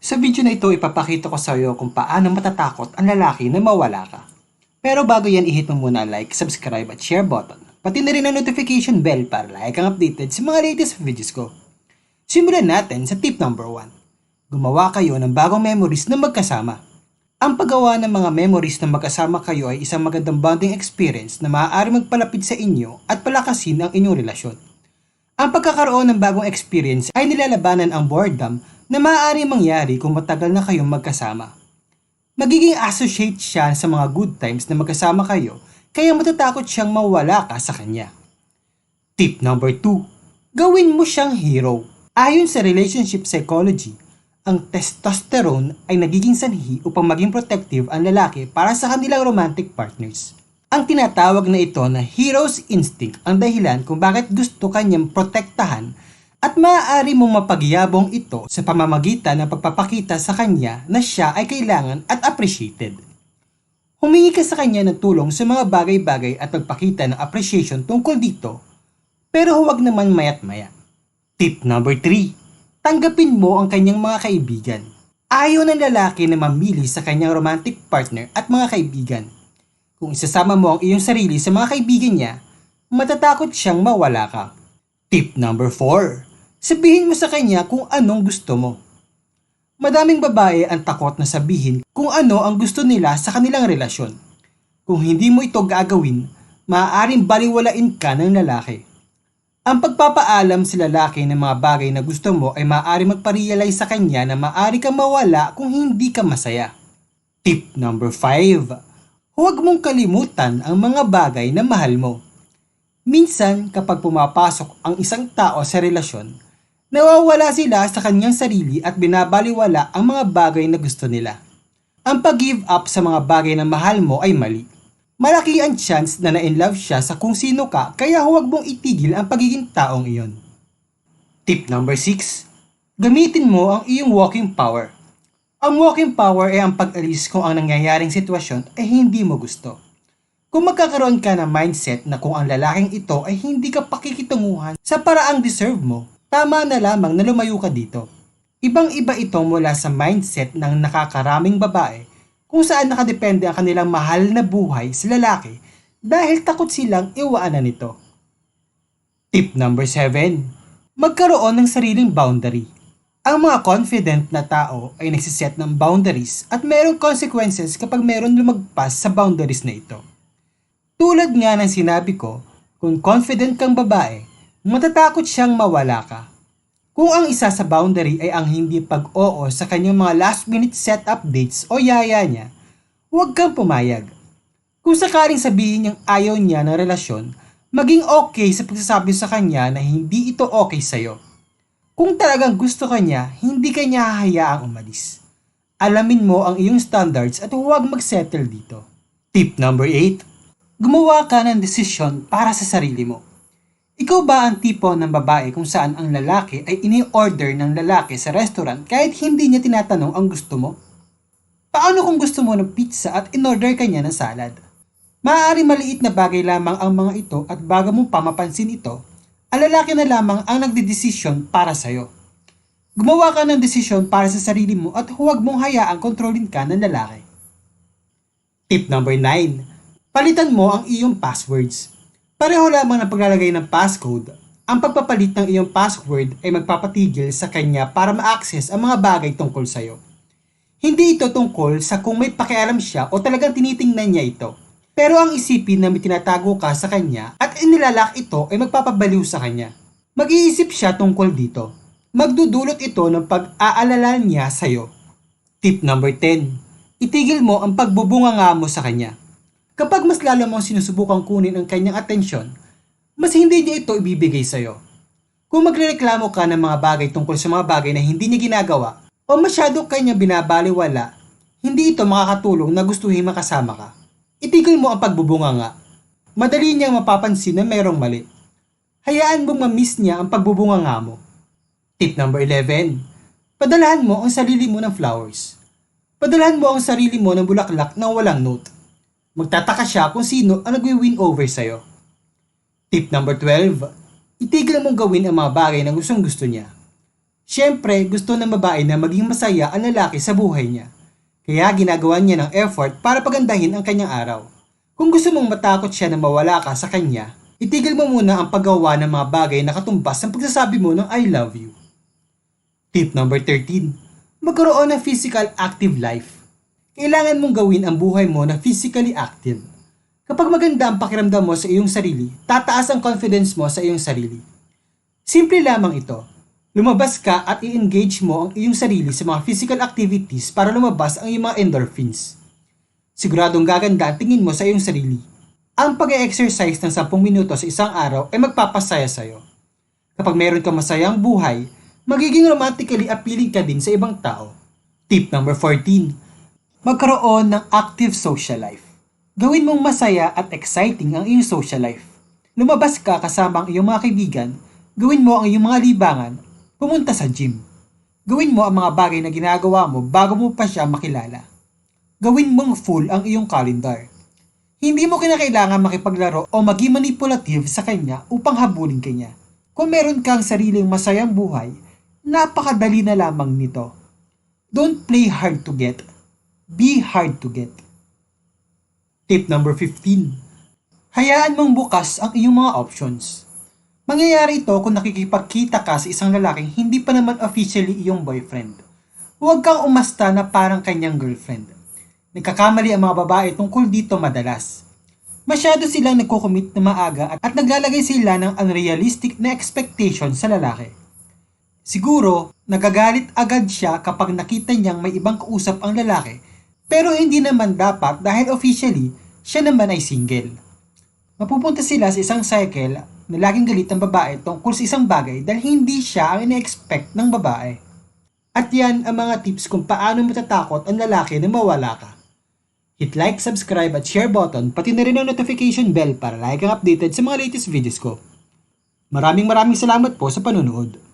Sa video na ito, ipapakita ko sa iyo kung paano matatakot ang lalaki na mawala ka. Pero bago yan, i-hit mo muna like, subscribe at share button. Pati na rin ang notification bell para like ang updated sa mga latest videos ko. Simulan natin sa tip number 1. Gumawa kayo ng bagong memories na magkasama. Ang paggawa ng mga memories na magkasama kayo ay isang magandang bonding experience na maaari magpalapit sa inyo at palakasin ang inyong relasyon. Ang pagkakaroon ng bagong experience ay nilalabanan ang boredom na maaari mangyari kung matagal na kayong magkasama. Magiging associate siya sa mga good times na magkasama kayo kaya matatakot siyang mawala ka sa kanya. Tip number 2. Gawin mo siyang hero. Ayon sa relationship psychology, ang testosterone ay nagiging sanhi upang maging protective ang lalaki para sa kanilang romantic partners. Ang tinatawag na ito na hero's instinct ang dahilan kung bakit gusto kanyang protektahan at maaari mong mapagyabong ito sa pamamagitan ng pagpapakita sa kanya na siya ay kailangan at appreciated. Humingi ka sa kanya ng tulong sa mga bagay-bagay at magpakita ng appreciation tungkol dito, pero huwag naman mayat maya. Tip number 3. Tanggapin mo ang kanyang mga kaibigan. Ayaw ng lalaki na mamili sa kanyang romantic partner at mga kaibigan. Kung isasama mo ang iyong sarili sa mga kaibigan niya, matatakot siyang mawala ka. Tip number 4. Sabihin mo sa kanya kung anong gusto mo. Madaming babae ang takot na sabihin kung ano ang gusto nila sa kanilang relasyon. Kung hindi mo ito gagawin, maaaring baliwalain ka ng lalaki. Ang pagpapaalam sa lalaki ng mga bagay na gusto mo ay maaari magparealize sa kanya na maaari kang mawala kung hindi ka masaya. Tip number 5. Huwag mong kalimutan ang mga bagay na mahal mo. Minsan, kapag pumapasok ang isang tao sa relasyon, nawawala sila sa kanyang sarili at binabaliwala ang mga bagay na gusto nila. Ang pag-give up sa mga bagay na mahal mo ay mali. Malaki ang chance na na-inlove siya sa kung sino ka kaya huwag mong itigil ang pagiging taong iyon. Tip number 6. Gamitin mo ang iyong walking power. Ang walking power ay ang pag-alis kung ang nangyayaring sitwasyon ay hindi mo gusto. Kung magkakaroon ka ng mindset na kung ang lalaking ito ay hindi ka pakikitunguhan sa paraang deserve mo, tama na lamang na lumayo ka dito. Ibang-iba ito mula sa mindset ng nakakaraming babae kung saan nakadepende ang kanilang mahal na buhay sa lalaki dahil takot silang iwaanan nito. Tip number 7. Magkaroon ng sariling boundary. Ang mga confident na tao ay nagsiset ng boundaries at mayroong consequences kapag mayroon lumagpas sa boundaries na ito. Tulad nga ng sinabi ko, kung confident kang babae, matatakot siyang mawala ka. Kung ang isa sa boundary ay ang hindi pag-oo sa kanyang mga last minute set updates o yaya niya, huwag kang pumayag. Kung sakaling sabihin niyang ayaw niya ng relasyon, maging okay sa pagsasabi sa kanya na hindi ito okay sa'yo. Kung talagang gusto ka niya, hindi ka niya hahayaang umalis. Alamin mo ang iyong standards at huwag magsettle dito. Tip number 8. Gumawa ka ng desisyon para sa sarili mo. Ikaw ba ang tipo ng babae kung saan ang lalaki ay ini-order ng lalaki sa restaurant kahit hindi niya tinatanong ang gusto mo? Paano kung gusto mo ng pizza at in-order ka niya ng salad? Maaari maliit na bagay lamang ang mga ito at bago mo pa mapansin ito, ang lalaki na lamang ang nagdedesisyon para sa'yo. Gumawa ka ng desisyon para sa sarili mo at huwag mong hayaang kontrolin ka ng lalaki. Tip number 9. Palitan mo ang iyong passwords. Pareho lamang ng paglalagay ng passcode, ang pagpapalit ng iyong password ay magpapatigil sa kanya para ma-access ang mga bagay tungkol sa'yo. Hindi ito tungkol sa kung may pakialam siya o talagang tinitingnan niya ito. Pero ang isipin na may tinatago ka sa kanya at inilalak ito ay magpapabaliw sa kanya. Mag-iisip siya tungkol dito. Magdudulot ito ng pag-aalala niya sa'yo. Tip number 10. Itigil mo ang pagbubunga mo sa kanya. Kapag mas lalo mong sinusubukang kunin ang kanyang atensyon, mas hindi niya ito ibibigay sa'yo. Kung magrereklamo ka ng mga bagay tungkol sa mga bagay na hindi niya ginagawa o masyado kanya binabaliwala, hindi ito makakatulong na gustuhin makasama ka. Itigil mo ang pagbubunga nga. Madali niyang mapapansin na mayroong mali. Hayaan mong mamiss niya ang pagbubunga nga mo. Tip number 11. Padalahan mo ang sarili mo ng flowers. Padalahan mo ang sarili mo ng bulaklak na walang note. Magtataka siya kung sino ang nagwi-win over sa'yo. Tip number 12. Itigil mong gawin ang mga bagay na gustong gusto niya. Siyempre, gusto ng babae na maging masaya ang lalaki sa buhay niya. Kaya ginagawa niya ng effort para pagandahin ang kanyang araw. Kung gusto mong matakot siya na mawala ka sa kanya, itigil mo muna ang paggawa ng mga bagay na katumbas ng pagsasabi mo ng I love you. Tip number 13. Magkaroon ng physical active life. Kailangan mong gawin ang buhay mo na physically active. Kapag maganda ang pakiramdam mo sa iyong sarili, tataas ang confidence mo sa iyong sarili. Simple lamang ito. Lumabas ka at i-engage mo ang iyong sarili sa mga physical activities para lumabas ang iyong mga endorphins. Siguradong gaganda ang tingin mo sa iyong sarili. Ang pag-exercise ng 10 minuto sa isang araw ay magpapasaya sa iyo. Kapag meron kang masayang buhay, magiging romantically appealing ka din sa ibang tao. Tip number 14. Magkaroon ng active social life. Gawin mong masaya at exciting ang iyong social life. Lumabas ka kasama ang iyong mga kaibigan, gawin mo ang iyong mga libangan, pumunta sa gym. Gawin mo ang mga bagay na ginagawa mo bago mo pa siya makilala. Gawin mong full ang iyong calendar. Hindi mo kinakailangan makipaglaro o maging manipulative sa kanya upang habulin kanya. Kung meron kang sariling masayang buhay, napakadali na lamang nito. Don't play hard to get. Be hard to get. Tip number 15. Hayaan mong bukas ang iyong mga options. Mangyayari ito kung nakikipagkita ka sa isang lalaking hindi pa naman officially iyong boyfriend. Huwag kang umasta na parang kanyang girlfriend. Nagkakamali ang mga babae tungkol dito madalas. Masyado silang nagkukumit na maaga at, at naglalagay sila ng unrealistic na expectation sa lalaki. Siguro, nagagalit agad siya kapag nakita niyang may ibang kausap ang lalaki pero hindi naman dapat dahil officially, siya naman ay single. Mapupunta sila sa isang cycle na laging galit ng babae tungkol sa isang bagay dahil hindi siya ang ina-expect ng babae. At yan ang mga tips kung paano matatakot ang lalaki na mawala ka. Hit like, subscribe at share button pati na rin ang notification bell para like ang updated sa mga latest videos ko. Maraming maraming salamat po sa panunood.